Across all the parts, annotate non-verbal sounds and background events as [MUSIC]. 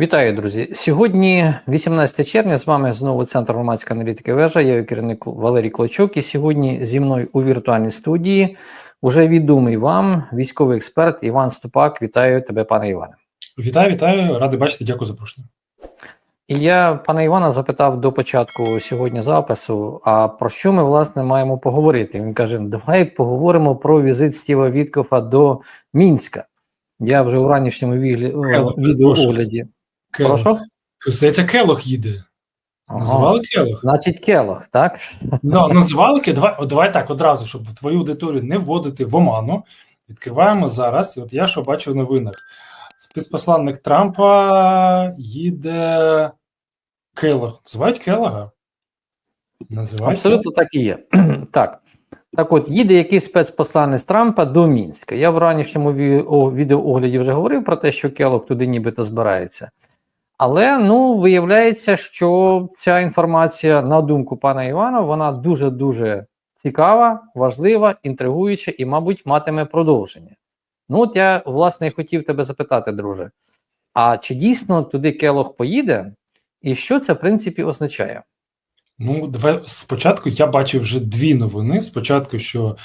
Вітаю, друзі. Сьогодні, 18 червня, з вами знову Центр громадської аналітики вежа. Я керівник Валерій Клочок. І сьогодні зі мною у віртуальній студії вже відомий вам військовий експерт Іван Ступак. Вітаю тебе, пане Іване. Вітаю, вітаю, радий бачити. Дякую за запрошення. І я пана Івана запитав до початку сьогодні запису: а про що ми власне маємо поговорити? Він каже: Давай поговоримо про візит Стіва Віткофа до Мінська. Я вже у ранішньому відеоогляді. Прошу? Здається, Келох їде. Ага. Називали Келох? Значить, Келох, так? Да, називали Келох. Давай, от давай так одразу, щоб твою аудиторію не вводити в оману. Відкриваємо зараз. І от я що бачу в новинах. Спецпосланник Трампа їде Келох. Називають Келога? Називають Абсолютно так і є. [CLEARS THROAT] так. Так от, їде якийсь спецпосланець Трампа до Мінська. Я в ранішньому відеоогляді вже говорив про те, що Келох туди нібито збирається. Але ну, виявляється, що ця інформація, на думку пана Івана, вона дуже-дуже цікава, важлива, інтригуюча і, мабуть, матиме продовження. Ну, от я, власне, хотів тебе запитати, друже. А чи дійсно туди Келох поїде, і що це, в принципі, означає? Ну, давай спочатку я бачив вже дві новини. Спочатку, що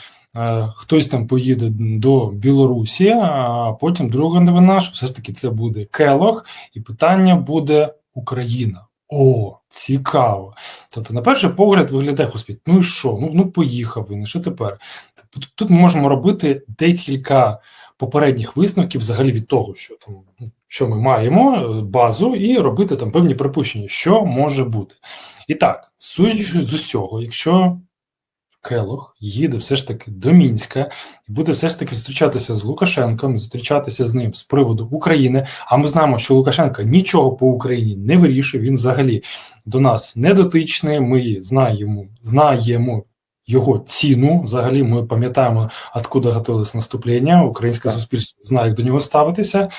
хтось там поїде до Білорусі, а потім друга новина, що все ж таки це буде Келох, і питання буде Україна. О, цікаво. Тобто, на перший погляд, виглядає господи, ну і що? Ну, ну поїхав він, і що тепер? Тобто, тут ми можемо робити декілька попередніх висновків взагалі від того, що там ну, що ми маємо, е, базу, і робити там певні припущення, що може бути. І так, судячи з усього, якщо Келох їде все ж таки до Мінська і буде все ж таки зустрічатися з Лукашенком, зустрічатися з ним з приводу України. А ми знаємо, що Лукашенко нічого по Україні не вирішує. Він взагалі до нас не дотичний. Ми знаємо, знаємо. Його ціну взагалі ми пам'ятаємо, откуда готувалось наступлення. Українське Так. суспільство знає, як до нього ставитися,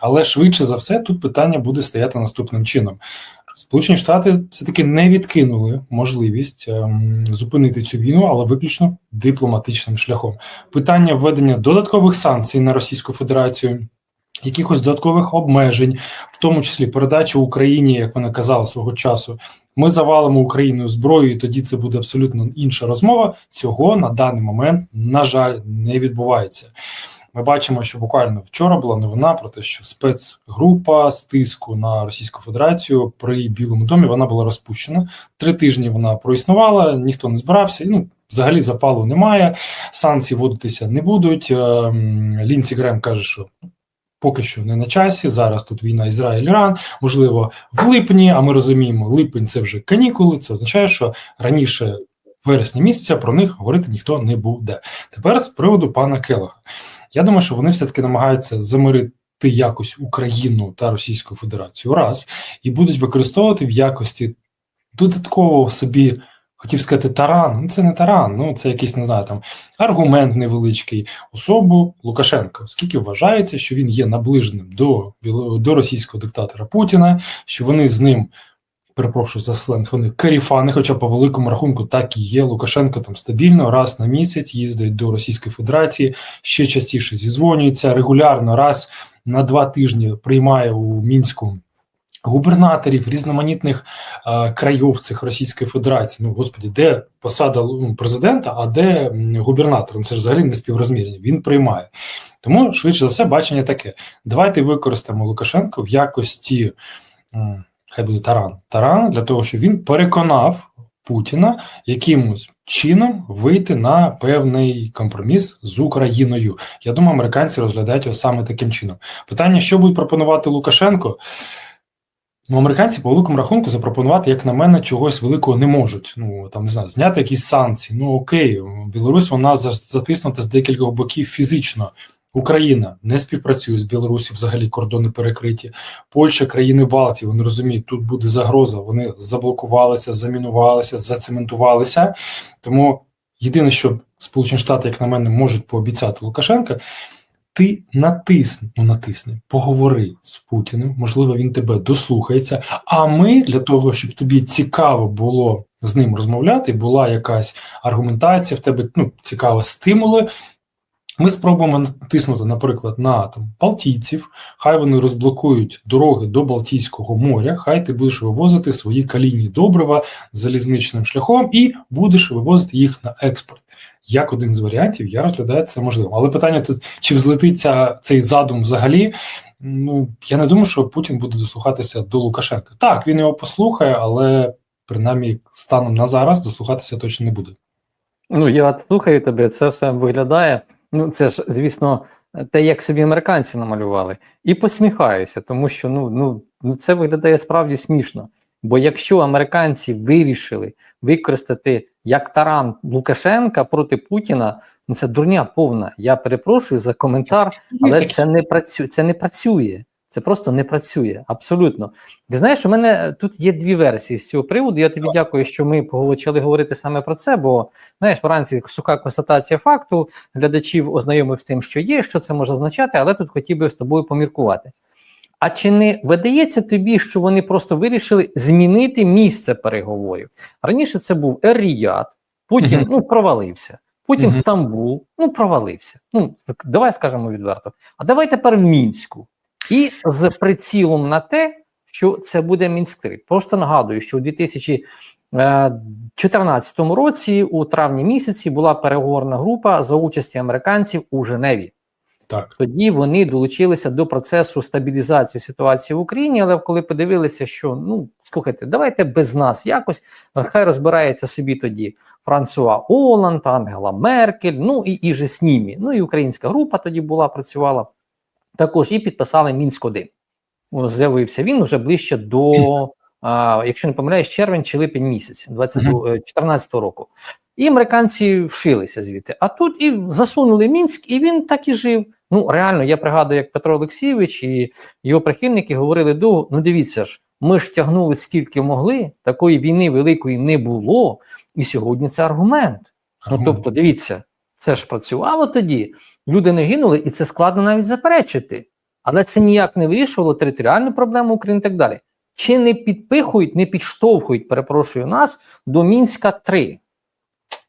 але швидше за все тут питання буде стояти наступним чином. Сполучені Штати все-таки не відкинули можливість ем, зупинити цю війну, але виключно дипломатичним шляхом. Питання введення додаткових санкцій на Російську Федерацію, якихось додаткових обмежень, в тому числі передача Україні, як вона казала свого часу. Ми завалимо Україну зброєю, і тоді це буде абсолютно інша розмова. Цього на даний момент, на жаль, не відбувається. Ми бачимо, що буквально вчора була новина про те, що спецгрупа з тиску на Російську Федерацію при Білому домі вона була розпущена. Три тижні вона проіснувала, ніхто не збирався. Ну взагалі запалу немає, санкції вводитися не будуть. Ем, Лінсі Грем каже, що. Поки що не на часі. Зараз тут війна Ізраїль-Іран, можливо, в липні. А ми розуміємо, липень це вже канікули. Це означає, що раніше вересня місяця про них говорити ніхто не буде. Тепер з приводу пана Келога. Я думаю, що вони все таки намагаються замирити якось Україну та Російську Федерацію. Раз. І будуть використовувати в якості додаткового собі. Хотів сказати таран, ну це не таран, ну це якийсь не знаю там аргумент невеличкий. Особу Лукашенка, оскільки вважається, що він є наближеним до до російського диктатора Путіна, що вони з ним перепрошую за сленг, вони каріфани, хоча по великому рахунку так і є. Лукашенко там стабільно раз на місяць їздить до Російської Федерації, ще частіше зізвонюється регулярно, раз на два тижні приймає у мінську. Губернаторів різноманітних е, країв цих Російської Федерації. Ну господі, де посада ну, президента, а де губернатор? Ну, це ж взагалі не співрозмірення. Він приймає. Тому швидше за все бачення таке. Давайте використаємо Лукашенко в якості м, хай буде таран. Таран для того, щоб він переконав Путіна якимось чином вийти на певний компроміс з Україною. Я думаю, американці розглядають його саме таким чином. Питання, що будуть пропонувати Лукашенко. Ну, американці по великому рахунку запропонувати, як на мене, чогось великого не можуть. Ну там не знаю, зняти якісь санкції. Ну окей, Білорусь вона за- затиснута з декількох боків фізично. Україна не співпрацює з Білорусі, взагалі кордони перекриті. Польща, країни Балтії, вони розуміють, тут буде загроза. Вони заблокувалися, замінувалися, зацементувалися. Тому єдине, що Сполучені Штати, як на мене, можуть пообіцяти Лукашенка, ти натисни, ну натисни, поговори з Путіним. Можливо, він тебе дослухається. А ми для того, щоб тобі цікаво було з ним розмовляти, була якась аргументація в тебе, ну цікаво, стимули. Ми спробуємо натиснути, наприклад, на там Балтійців, хай вони розблокують дороги до Балтійського моря, хай ти будеш вивозити свої калійні добрива залізничним шляхом і будеш вивозити їх на експорт. Як один з варіантів, я розглядаю це можливо. Але питання тут: чи взлетиться цей задум взагалі? Ну я не думаю, що Путін буде дослухатися до Лукашенка. Так, він його послухає, але принаймні станом на зараз дослухатися точно не буде. Ну, я слухаю тебе, це все виглядає. Ну, це ж, звісно, те, як собі американці намалювали, і посміхаюся, тому що ну, ну, ну це виглядає справді смішно. Бо якщо американці вирішили використати як таран Лукашенка проти Путіна, ну це дурня повна. Я перепрошую за коментар, але це не працює. Це не працює. Це просто не працює абсолютно. Ти знаєш, у мене тут є дві версії з цього приводу. Я тобі дякую, що ми почали говорити саме про це. Бо знаєш, вранці суха констатація факту глядачів ознайомив з тим, що є, що це може означати, але тут хотів би з тобою поміркувати. А чи не видається тобі, що вони просто вирішили змінити місце переговорів? Раніше це був Ер-Ріяд, потім ну провалився. Потім. Стамбул, ну провалився. Ну давай скажемо відверто. А давай тепер в Мінську. І з прицілом на те, що це буде Мінськ 3 Просто нагадую, що у 2014 році, у травні місяці, була переговорна група за участі американців у Женеві. Так. Тоді вони долучилися до процесу стабілізації ситуації в Україні, але коли подивилися, що ну слухайте, давайте без нас якось хай розбирається собі тоді Франсуа Оланд, Ангела Меркель, ну і і же з ними. Ну і українська група тоді була, працювала також і підписали Мінськ 1 З'явився він вже ближче до, а, якщо не помиляюсь, червень чи липень місяць 2014 року. І американці вшилися звідти. А тут і засунули Мінськ, і він так і жив. Ну реально, я пригадую, як Петро Олексійович і його прихильники говорили довго: ну дивіться ж, ми ж тягнули скільки могли, такої війни великої не було, і сьогодні це аргумент. Ну тобто, дивіться, це ж працювало тоді. Люди не гинули, і це складно навіть заперечити. Але це ніяк не вирішувало територіальну проблему України і так далі. Чи не підпихують, не підштовхують, перепрошую нас, до Мінська 3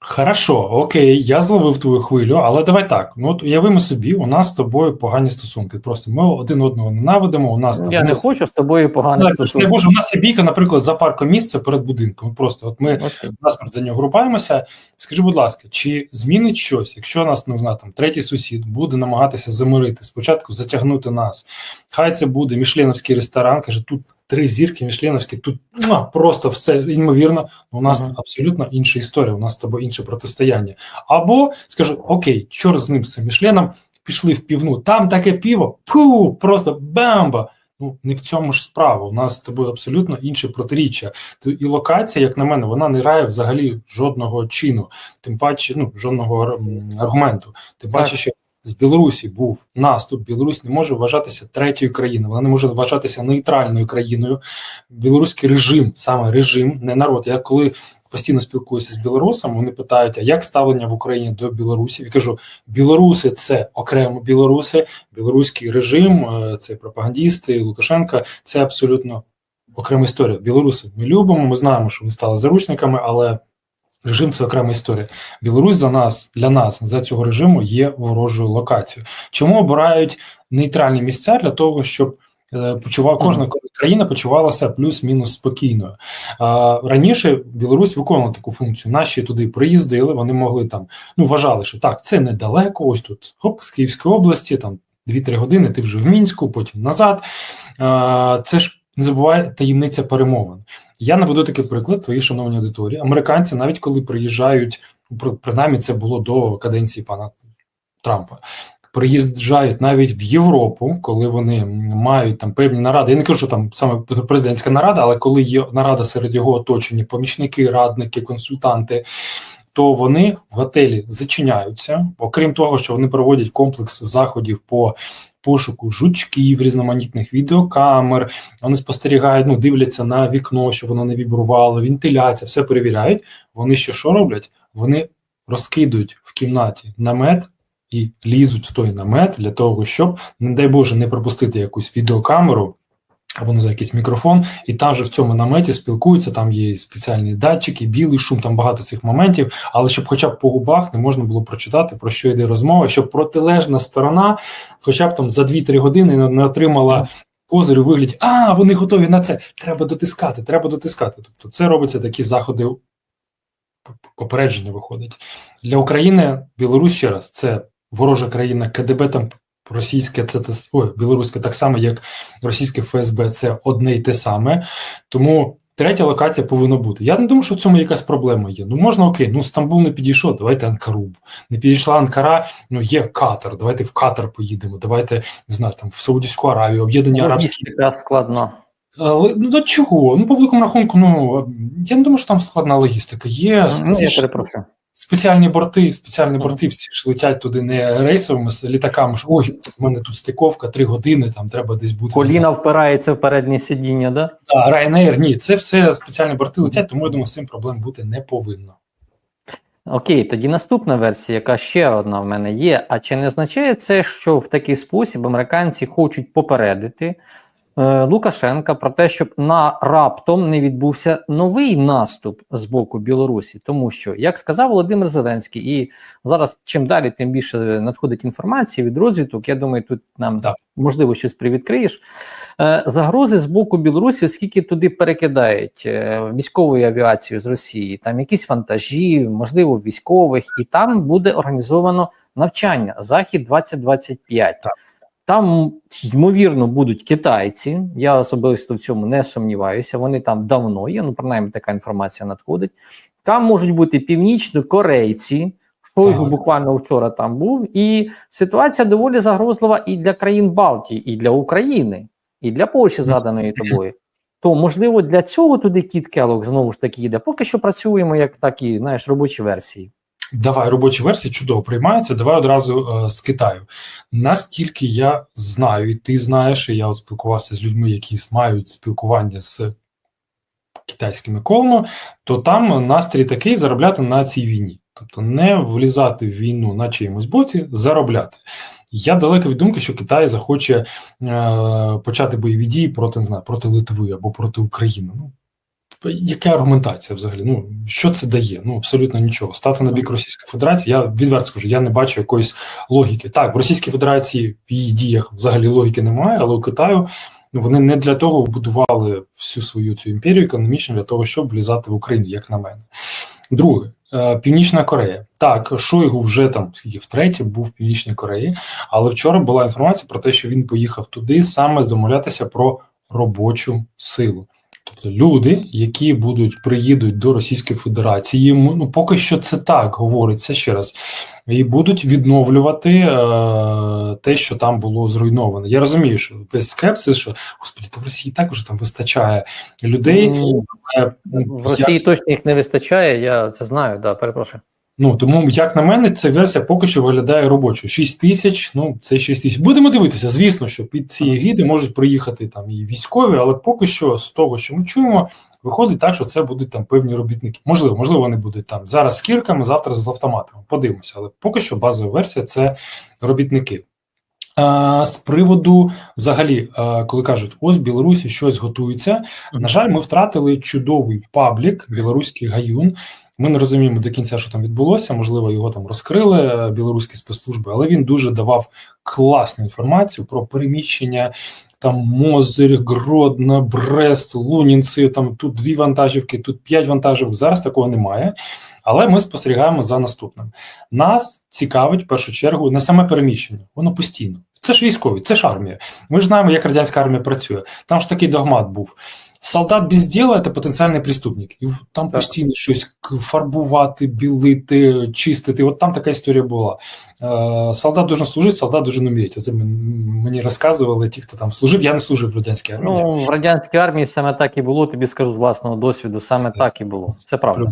Хорошо, окей, я зловив твою хвилю, але давай так. Ну от уявимо собі, у нас з тобою погані стосунки. Просто ми один одного ненавидимо. У нас там Я не ну, хочу з тобою поганих стосунків. боже, у нас є бійка, наприклад, за паркомісце перед будинком. Просто от ми насмерть за нього групаємося. Скажи, будь ласка, чи змінить щось, якщо нас не знаю, там третій сусід буде намагатися замирити, спочатку затягнути нас? Хай це буде мішленовський ресторан, каже, тут три зірки мішленовські, тут муа, просто все імовірно. У нас Ага. абсолютно інша історія, у нас з тобою інше протистояння. Або скажу, окей, чорт з ним з мішленом, пішли в півну, там таке піво, пу, просто бамба. Ну, не в цьому ж справа. У нас з тобою абсолютно інше протиріччя. І локація, як на мене, вона не грає взагалі жодного чину, тим паче, ну жодного аргументу. Тим паче, що з Білорусі був наступ. Білорусь не може вважатися третьою країною, вона не може вважатися нейтральною країною. Білоруський режим, саме режим, не народ. Я коли постійно спілкуюся з білорусами, вони питають, а як ставлення в Україні до білорусів? Я кажу, білоруси це окремо білоруси, білоруський режим, е, це пропагандісти, Лукашенка, це абсолютно окрема історія. Білоруси ми любимо, ми знаємо, що вони стали заручниками, але режим це окрема історія. Білорусь за нас для нас за цього режиму є ворожою локацією. Чому обирають нейтральні місця для того, щоб е, почував кожна країна почувалася плюс-мінус спокійною. Раніше Білорусь виконувала таку функцію. Наші туди приїздили, вони могли там, ну вважали, що так, це недалеко. Ось тут хоп, з Київської області, там 2-3 години. Ти вже в мінську, потім назад. Це ж не забувай таємниця перемовин. Я наведу такий приклад, твої шановні аудиторії. Американці, навіть коли приїжджають, при- принаймні це було до каденції пана Трампа. Приїжджають навіть в Європу, коли вони мають там певні наради. Я не кажу, що там саме президентська нарада, але коли є нарада серед його оточення, помічники, радники, консультанти, то вони в готелі зачиняються. Окрім того, що вони проводять комплекс заходів по пошуку жучків, різноманітних відеокамер. Вони спостерігають, ну дивляться на вікно, щоб воно не вібрувало, вентиляція, все перевіряють. Вони ще що роблять? Вони розкидують в кімнаті намет і лізуть в той намет для того, щоб, не дай Боже, не пропустити якусь відеокамеру. Або не знаю, якийсь мікрофон, і там же в цьому наметі спілкуються, там є спеціальні датчики, білий шум, там багато цих моментів. Але щоб хоча б по губах не можна було прочитати, про що йде розмова, щоб протилежна сторона, хоча б там за 2-3 години не, отримала козир у вигляді, а вони готові на це. Треба дотискати, треба дотискати. Тобто, це робиться такі заходи попередження виходить для України. Білорусь ще раз це ворожа країна, КДБ там російське, це те ой, білоруське, так само як російське ФСБ, це одне й те саме. Тому третя локація повинна бути. Я не думаю, що в цьому якась проблема є. Ну можна окей, ну Стамбул не підійшов, давайте Анкару. Не підійшла Анкара, ну є Катар. Давайте в Катар поїдемо. Давайте не знаю, там в Саудівську Аравію, об'єднані арабські. Логістика складно. Але ну до чого? Ну, по великому рахунку, ну я не думаю, що там складна логістика. Є Ну, я перепрошую. Спеціальні борти, спеціальні борти всі ж летять туди не рейсовими з літаками. Що ой, в мене тут стиковка, три години, там треба десь бути. Коліна впирається в переднє сидіння, да? А, Ryanair, ні, це все спеціальні борти летять, тому я думаю, з цим проблем бути не повинно. Окей, тоді наступна версія, яка ще одна в мене є. А чи не означає це, що в такий спосіб американці хочуть попередити Лукашенка про те, щоб на раптом не відбувся новий наступ з боку Білорусі? Тому що, як сказав Володимир Зеленський, і зараз чим далі, тим більше надходить інформації від розвиток. Я думаю, тут нам Так. можливо щось привідкриєш. Е, Загрози з боку Білорусі, оскільки туди перекидають е, військову авіацію з Росії, там якісь вантажі, можливо, військових, і там буде організовано навчання Захід 2025. Так. Там ймовірно будуть китайці. Я особисто в цьому не сумніваюся. Вони там давно є. Ну принаймні така інформація надходить. Там можуть бути північно-корейці. Шойгу буквально вчора там був, і ситуація доволі загрозлива і для країн Балтії, і для України, і для Польщі, згаданої тобою. То можливо для цього туди Кіт Келлог знову ж таки йде. Поки що працюємо як такі, знаєш, робочі версії. Давай робочі версії чудово приймаються. Давай одразу е, з Китаю. Наскільки я знаю, і ти знаєш, і я от спілкувався з людьми, які мають спілкування з китайськими колами, то там настрій такий заробляти на цій війні. Тобто не влізати в війну на чиємусь боці, заробляти. Я далеко від думки, що Китай захоче е, почати бойові дії проти не знаю, проти Литви або проти України. Ну яка аргументація взагалі? Ну що це дає? Ну абсолютно нічого. Стати на бік Російської Федерації. Я відверто скажу, я не бачу якоїсь логіки. Так, в Російській Федерації в її діях взагалі логіки немає, але у Китаю ну, вони не для того будували всю свою цю імперію економічну для того, щоб влізати в Україну, як на мене. Друге, е, Північна Корея. Так, Шойгу вже там скільки втретє був в Північній Кореї, але вчора була інформація про те, що він поїхав туди саме домовлятися про робочу силу. Тобто люди, які будуть приїдуть до Російської Федерації, ну поки що це так говориться ще раз, і будуть відновлювати е, те, що там було зруйновано. Я розумію, що весь скепсис, що господі, то в Росії також там вистачає людей. Ну, Е, В Росії точно їх не вистачає, я це знаю, да, перепрошую. Ну тому, як на мене, ця версія поки що виглядає робочою. 6 тисяч, ну це 6 тисяч. Будемо дивитися. Звісно, що під ці гіди можуть приїхати там і військові, але поки що з того, що ми чуємо, виходить так, що це будуть там певні робітники. Можливо, можливо, вони будуть там зараз з кірками, завтра з автоматами. Подивимося, але поки що базова версія це робітники. А, з приводу, взагалі, а, коли кажуть, ось в Білорусі щось готується. На жаль, ми втратили чудовий паблік, білоруський гаюн. Ми не розуміємо до кінця, що там відбулося. Можливо, його там розкрили білоруські спецслужби, але він дуже давав класну інформацію про переміщення там Мозир, Гродна, Брест, Лунінці. Там тут дві вантажівки, тут п'ять вантажівок. Зараз такого немає. Але ми спостерігаємо за наступним. Нас цікавить в першу чергу не саме переміщення, воно постійно. Це ж військові, це ж армія. Ми ж знаємо, як радянська армія працює. Там ж такий догмат був. Солдат без діла це потенціальний преступник. І там Так. постійно щось фарбувати, білити, чистити. От там така історія була. Е, солдат должен служити, солдат должен уміти. Це мені розказували ті, хто там служив. Я не служив в радянській армії. Ну, в радянській армії саме так і було, тобі скажу з власного досвіду, саме Це- так і було. Це правда.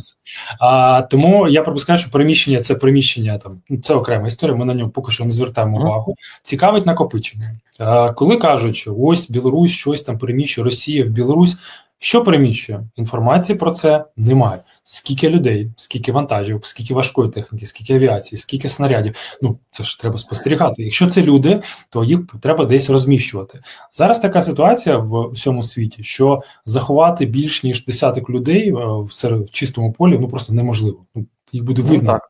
А, тому я пропускаю, що переміщення це приміщення там ну, це окрема історія. Ми на нього поки що не звертаємо увагу. Цікавить накопичення. А, коли кажуть, що ось Білорусь щось там переміщує, Росія в Білорусь. Що переміщує? Інформації про це немає. Скільки людей, скільки вантажів, скільки важкої техніки, скільки авіації, скільки снарядів. Ну це ж треба спостерігати. Якщо це люди, то їх треба десь розміщувати. Зараз така ситуація в всьому світі, що заховати більш ніж десяток людей е, в чистому полі ну просто неможливо. Ну їх буде Ну, видно. так.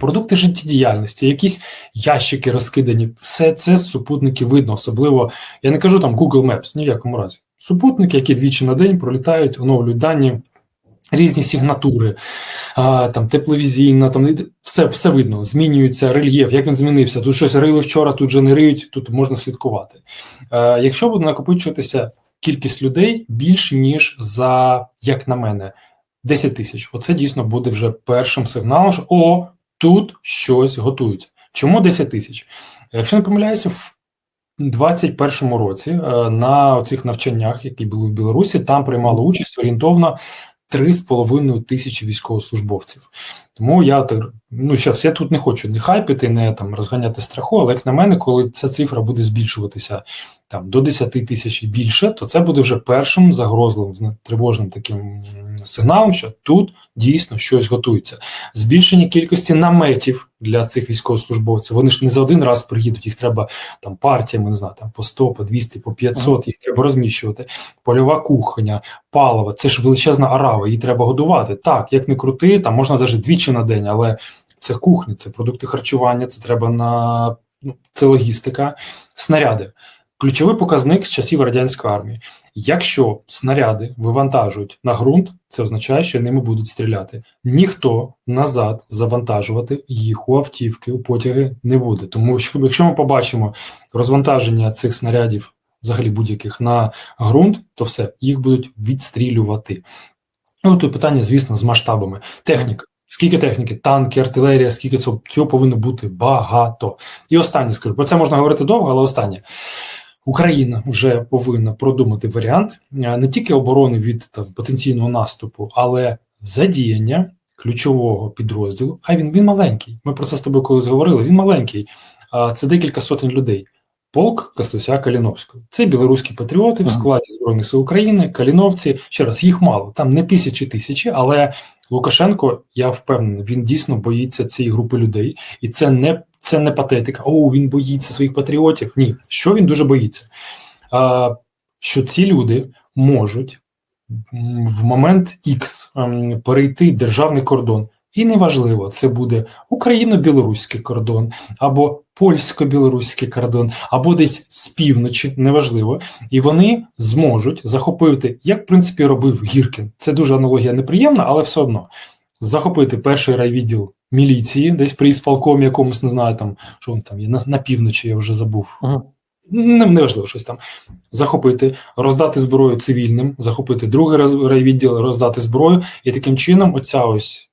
Продукти життєдіяльності, якісь ящики розкидані, все це з супутників видно. Особливо я не кажу там Google Maps, ні в якому разі. Супутники, які двічі на день пролітають, оновлюють дані, різні сигнатури, там тепловізійна, там все, все видно. Змінюється рельєф, як він змінився. Тут щось рили вчора, тут же не риють, тут можна слідкувати. Е, якщо буде накопичуватися кількість людей більше, ніж за, як на мене, 10 тисяч, оце дійсно буде вже першим сигналом, що о, тут щось готується. Чому 10 тисяч? Якщо не помиляюся, в 21-му році е, на цих навчаннях, які були в Білорусі, там приймало участь орієнтовно 3,5 тисячі військовослужбовців. Тому я так, ну зараз я тут не хочу не хайпити, не там розганяти страху, але як на мене, коли ця цифра буде збільшуватися там до 10 тисяч і більше, то це буде вже першим загрозливим тривожним таким сигналом, що тут дійсно щось готується. Збільшення кількості наметів для цих військовослужбовців. Вони ж не за один раз приїдуть, їх треба там партіями, не знаю, там по 100, по 200, по 500, їх треба розміщувати. Польова кухня, паливо, це ж величезна арава, її треба годувати. Так, як не крути, там можна навіть двічі на день, але це кухня, це продукти харчування, це треба на ну, це логістика, снаряди. Ключовий показник з часів радянської армії. Якщо снаряди вивантажують на ґрунт, це означає, що ними будуть стріляти. Ніхто назад завантажувати їх у автівки, у потяги не буде. Тому що якщо ми побачимо розвантаження цих снарядів, взагалі будь-яких на ґрунт, то все їх будуть відстрілювати. Ну тут питання, звісно, з масштабами. Техніка. Скільки техніки, танки, артилерія, скільки цього, цього повинно бути багато. І останнє скажу. Про це можна говорити довго, але останнє. Україна вже повинна продумати варіант е, не тільки оборони від там, потенційного наступу, але задіяння ключового підрозділу. Хай він, він маленький. Ми про це з тобою колись говорили. Він маленький. А Це декілька сотень людей. Полк Кастуся Каліновського. Це білоруські патріоти в складі Збройних сил України, Каліновці. Ще раз, їх мало. Там не тисячі тисячі, але Лукашенко, я впевнений, він дійсно боїться цієї групи людей, і це не це не патетика. О, він боїться своїх патріотів. Ні, що він дуже боїться? А, що ці люди можуть в момент X ем, перейти державний кордон. І неважливо, це буде україно-білоруський кордон, або польсько-білоруський кордон, або десь з півночі, неважливо. І вони зможуть захопити, як в принципі робив Гіркін. Це дуже аналогія неприємна, але все одно захопити перший райвідділ міліції, десь при ісполкомі якомусь, не знаю, там що він там є на, на півночі, я вже забув. Мгм. Не, неважливо щось там. Захопити, роздати зброю цивільним, захопити другий райвідділ, роздати зброю, і таким чином, оця ось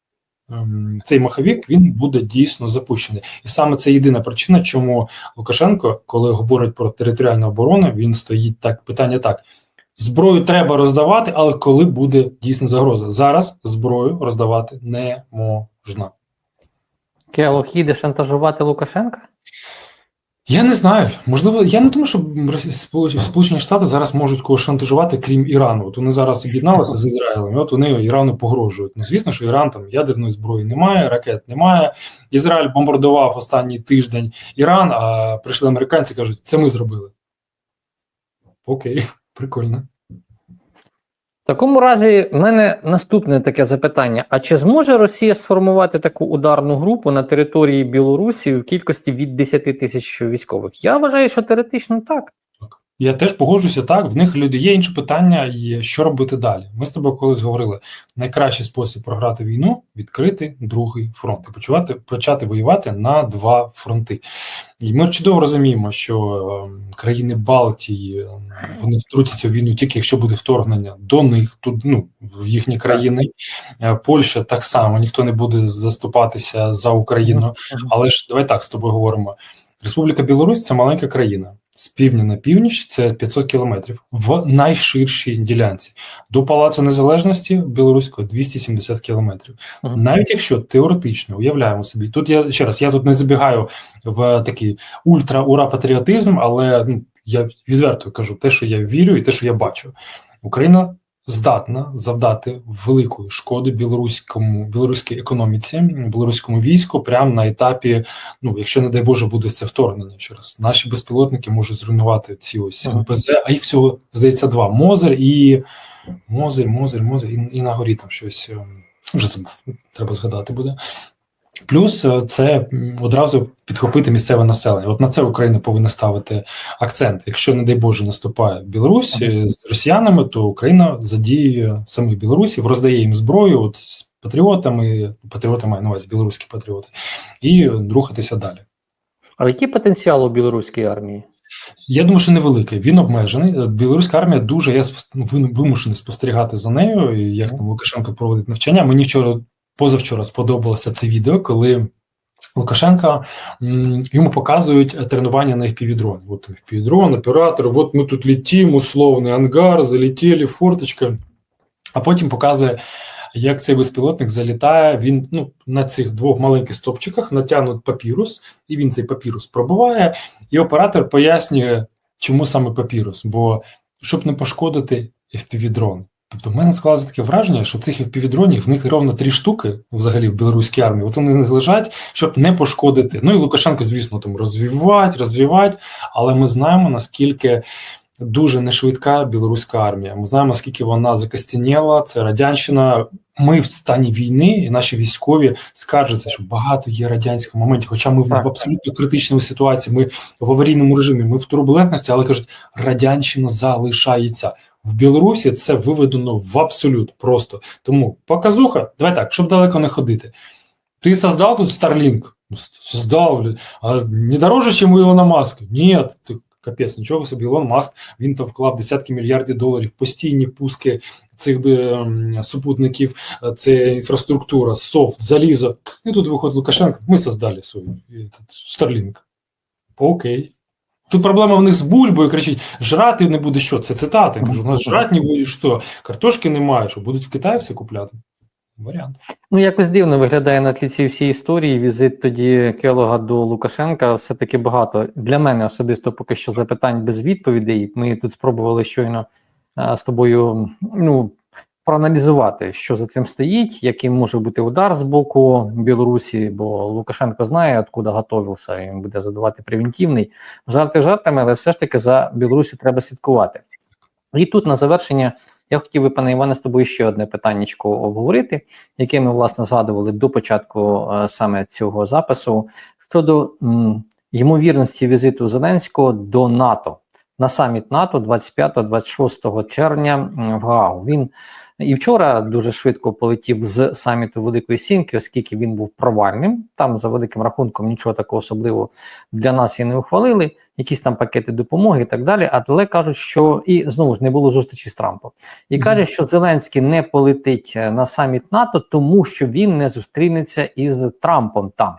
цей маховік він буде дійсно запущений. І саме це єдина причина, чому Лукашенко, коли говорить про територіальну оборону, він стоїть так. Питання так: зброю треба роздавати, але коли буде дійсна загроза? Зараз зброю роздавати не можна. Келох їде шантажувати Лукашенка? Я не знаю. Можливо, я не думаю, що Сполучені Штати зараз можуть когось шантажувати, крім Ірану. От вони зараз об'єдналися з Ізраїлем, і от вони Ірану погрожують. Ну, звісно, що Іран там ядерної зброї немає, ракет немає. Ізраїль бомбардував останній тиждень Іран, а прийшли американці кажуть, це ми зробили. Окей, прикольно. Такому разі, в мене наступне таке запитання: а чи зможе Росія сформувати таку ударну групу на території Білорусі в кількості від 10 тисяч військових? Я вважаю, що теоретично так. Я теж погоджуюся так. В них люди є інше питання, і що робити далі. Ми з тобою колись говорили: найкращий спосіб програти війну відкрити другий фронт і почувати почати воювати на два фронти. І ми чудово розуміємо, що е, країни Балтії е, вони втрутяться в війну тільки якщо буде вторгнення до них, тут ну в їхні країни. Е, Польща так само ніхто не буде заступатися за Україну. Але ж давай так з тобою говоримо. Республіка Білорусь це маленька країна. З півдня на північ це 500 кілометрів в найширшій ділянці. До Палацу Незалежності Білоруського 270 кілометрів. Ага. Навіть якщо теоретично уявляємо собі, тут я ще раз, я тут не забігаю в такий ультра-ура-патріотизм, але ну, я відверто кажу те, що я вірю, і те, що я бачу. Україна здатна завдати великої шкоди білоруському білоруській економіці, білоруському війську, прямо на етапі. Ну, якщо не дай Боже, буде це вторгнення. Ще раз наші безпілотники можуть зруйнувати ці ось БЗ, а їх всього здається два: Мозер і Мозер, Мозер, Мозер, і, і на горі там щось ем, вже забув. Треба згадати буде. Плюс е, це одразу підхопити місцеве населення. От на це Україна повинна ставити акцент. Якщо, не дай Боже, наступає Білорусь е, з росіянами, то Україна задіює самих білорусів, роздає їм зброю от з патріотами, патріоти маю на увазі білоруські патріоти, і рухатися далі. А який потенціал у білоруській армії? Я думаю, що невеликий. Він обмежений. Білоруська армія дуже я ну, вимушений спостерігати за нею. Як там Лукашенко проводить навчання. Мені вчора позавчора сподобалося це відео, коли Лукашенка йому показують тренування на FPV-дроні. От FPV-дрон, оператор, от ми тут летим, условний ангар, залетіли, форточка. А потім показує, як цей безпілотник залітає. Він ну, на цих двох маленьких стопчиках натягнут папірус, і він цей папірус пробиває, і оператор пояснює, чому саме папірус. Бо щоб не пошкодити FPV-дрон. Тобто, в мене склалося таке враження, що цих FPV-дронів в них ровно три штуки взагалі в білоруській армії. От вони лежать, щоб не пошкодити. Ну і Лукашенко, звісно, там розвивати, розвивати, але ми знаємо, наскільки дуже нешвидка білоруська армія. Ми знаємо, скільки вона закостеніла, це радянщина. Ми в стані війни, і наші військові скаржаться, що багато є радянських моментів. Хоча ми в Так. в абсолютно критичній ситуації, ми в аварійному режимі, ми в турбулентності, але кажуть, радянщина залишається. В Білорусі це виведено в абсолют просто. Тому показуха, давай так, щоб далеко не ходити. Ти создав тут Starlink? Ну, Создав, а не дороже, чем у Ілона Маска? Ні, ти капець, нічого собі. Ілон Маск він там вклав десятки мільярдів доларів, постійні пуски цих би ем, супутників, е, це інфраструктура, софт, залізо. І тут виходить Лукашенко. Ми создали свою Starlink. Окей. Тут проблема в них з бульбою, кричить: жрати не буде що? Це цитати. Я кажу, у нас жрати не буде що? Картошки немає, що будуть в Китаї все купляти. Варіант. Ну, якось дивно виглядає на тлі цієї всієї історії. Візит тоді Келога до Лукашенка. Все-таки багато для мене особисто поки що запитань без відповідей. Ми тут спробували щойно з тобою ну, проаналізувати, що за цим стоїть, який може бути удар з боку Білорусі, бо Лукашенко знає, откуда готувався, і він буде задавати превентивний. Жарти жартами, але все ж таки за Білорусі треба слідкувати. І тут на завершення я хотів би, пане Іване, з тобою ще одне питаннячко обговорити, яке ми власне згадували до початку е, саме цього запису щодо м, ймовірності візиту Зеленського до НАТО на саміт НАТО 25-26 червня в Гаагу. Він і вчора дуже швидко полетів з саміту Великої Сімки, оскільки він був провальним. Там за великим рахунком нічого такого особливого для нас і не ухвалили. Якісь там пакети допомоги і так далі. Але кажуть, що і знову ж не було зустрічі з Трампом. І каже, що Зеленський не полетить е, на саміт НАТО, тому що він не зустрінеться із Трампом там.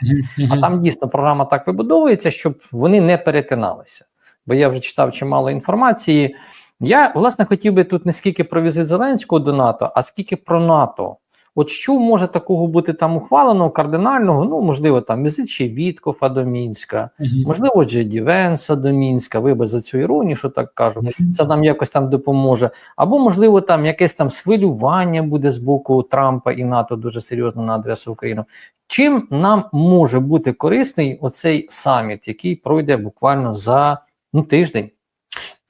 А там дійсно програма так вибудовується, щоб вони не перетиналися. Бо я вже читав чимало інформації. Я власне хотів би тут не скільки про візит Зеленського до НАТО, а скільки про НАТО. От що може такого бути там ухваленого, кардинального? Ну, можливо, там візит ще Віткофа до Мінська, Мгм. можливо, Джеді Венса до Мінська, вибач за цю іронію, що так кажу. Це нам якось там допоможе. Або, можливо, там якесь там свилювання буде з боку Трампа і НАТО дуже серйозно на адресу України. Чим нам може бути корисний оцей саміт, який пройде буквально за ну, тиждень?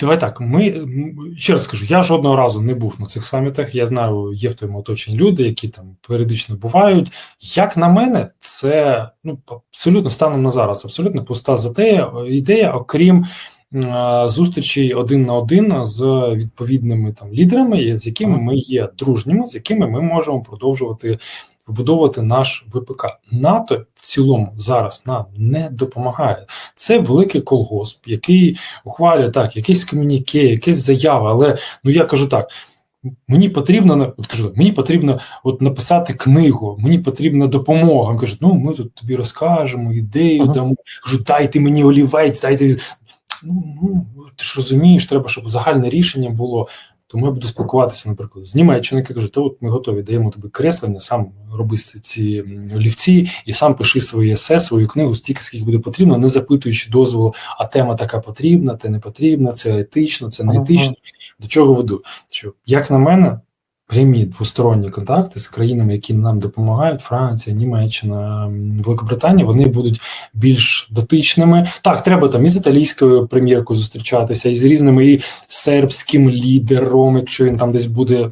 Давай так. Ми ще раз скажу, я жодного разу не був на цих самітах. Я знаю, є в твоєму оточенні люди, які там періодично бувають. Як на мене, це ну абсолютно станом на зараз, абсолютно пуста затея ідея, окрім м, зустрічей один на один з відповідними там лідерами, з якими ми є дружніми, з якими ми можемо продовжувати вибудовувати наш ВПК. НАТО в цілому зараз нам не допомагає. Це великий колгосп, який ухвалює так, якісь комуніке, якісь заяви. Але ну я кажу так. Мені потрібно от кажу, мені потрібно от написати книгу, мені потрібна допомога. Він каже, ну ми тут тобі розкажемо, ідею Ага. дамо. Кажу, дайте мені олівець, дайте. Ну, ну ти ж розумієш, треба, щоб загальне рішення було. Тому я буду спілкуватися, наприклад, з Німеччини, кажу, та от ми готові, даємо тобі креслення, сам роби ці олівці і сам пиши своє есе, свою книгу стільки, скільки буде потрібно, не запитуючи дозволу, а тема така потрібна, те не потрібна, це етично, це не Ага. етично. До чого веду? Що, як на мене, прямі двосторонні контакти з країнами, які нам допомагають: Франція, Німеччина, Великобританія, вони будуть більш дотичними. Так, треба там і з італійською прем'єркою зустрічатися, і з різними і сербським лідером, якщо він там десь буде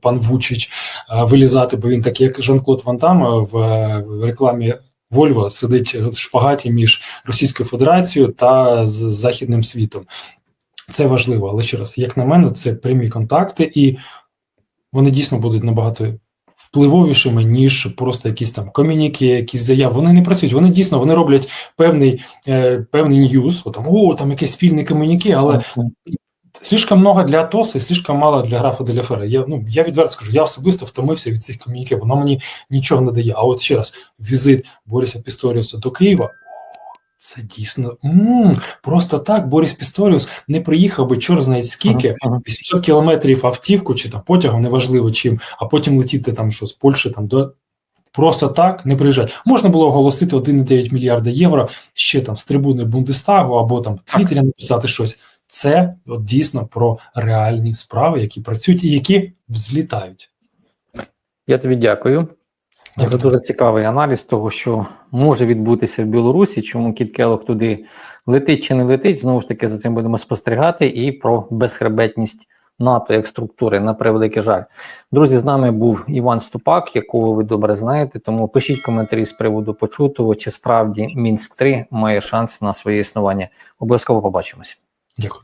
пан Вучич е, вилізати, бо він так, як Жан-Клод Ван Дам е, в, рекламі. Вольво сидить в шпагаті між Російською Федерацією та з західним світом. Це важливо, але ще раз, як на мене, це прямі контакти, і вони дійсно будуть набагато впливовішими, ніж просто якісь там комюніки, якісь заяви. Вони не працюють. Вони дійсно вони роблять певний, е, певний ньюс, о, там, о, там якесь спільне комюніки, але слишком много для АТОСа і слишком мало для графа Деля Фера. Я, ну, я відверто скажу, я особисто втомився від цих комуніків, воно мені нічого не дає. А от ще раз, візит Бориса Пісторіуса до Києва. Це дійсно м, просто так. Борис Пісторіус не приїхав би чор знає скільки, 800 кілометрів автівку чи там потягом, неважливо чим, а потім летіти там що з Польщі там до. Просто так не приїжджати. Можна було оголосити 1,9 мільярда євро ще там з трибуни Бундестагу або там в Твіттері написати щось. Це от дійсно про реальні справи, які працюють і які взлітають. Я тобі дякую. За Дякую. дуже цікавий аналіз того, що може відбутися в Білорусі, чому Кіт Келлог туди летить чи не летить. Знову ж таки, за цим будемо спостерігати і про безхребетність НАТО як структури на превеликий жаль. Друзі, з нами був Іван Ступак, якого ви добре знаєте. Тому пишіть коментарі з приводу почутого, чи справді Мінськ 3 має шанс на своє існування. Обов'язково побачимось. Дякую.